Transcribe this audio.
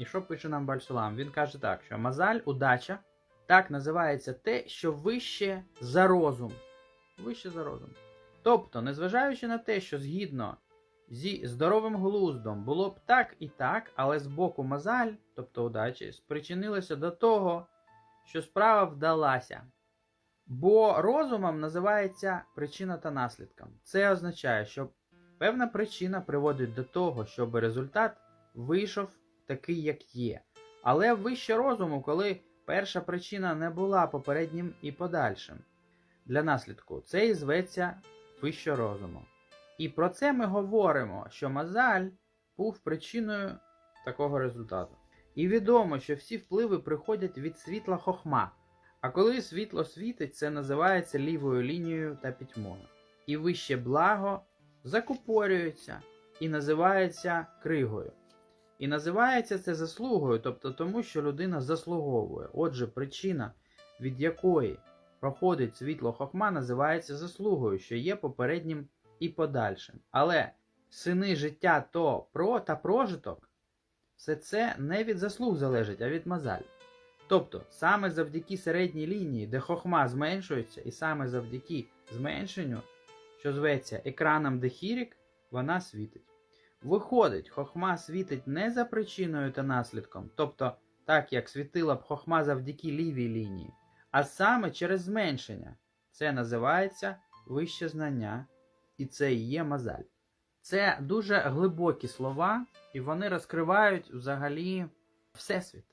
І що пише нам Бальсулам? Він каже так, що мазаль, удача, так називається те, що вище за розум. Вище за розум. Тобто, незважаючи на те, що згідно зі здоровим глуздом було б так і так, але з боку мазаль, тобто удачі, спричинилося до того, що справа вдалася. Бо розумом називається причина та наслідком. Це означає, що певна причина приводить до того, щоб результат вийшов такий, як є. Але вище розуму, коли перша причина не була попереднім і подальшим для наслідку, це і зветься вище розуму. І про це ми говоримо, що мазаль був причиною такого результату. І відомо, що всі впливи приходять від світла хохма. А коли світло світить, це називається лівою лінією та пітьмою. І вище благо закупорюється і називається кригою. І називається це заслугою, тобто тому, що людина заслуговує. Отже, причина, від якої проходить світло хохма, називається заслугою, що є попереднім і подальшим. Але сини життя то про та прожиток, все це не від заслуг залежить, а від мазаль. Тобто, саме завдяки середній лінії, де хохма зменшується, і саме завдяки зменшенню, що зветься екраном дехірік, вона світить. Виходить, хохма світить не за причиною та наслідком, тобто так як світила б хохма завдяки лівій лінії, а саме через зменшення. Це називається вище знання, і це і є мазаль. Це дуже глибокі слова, і вони розкривають взагалі всесвіт.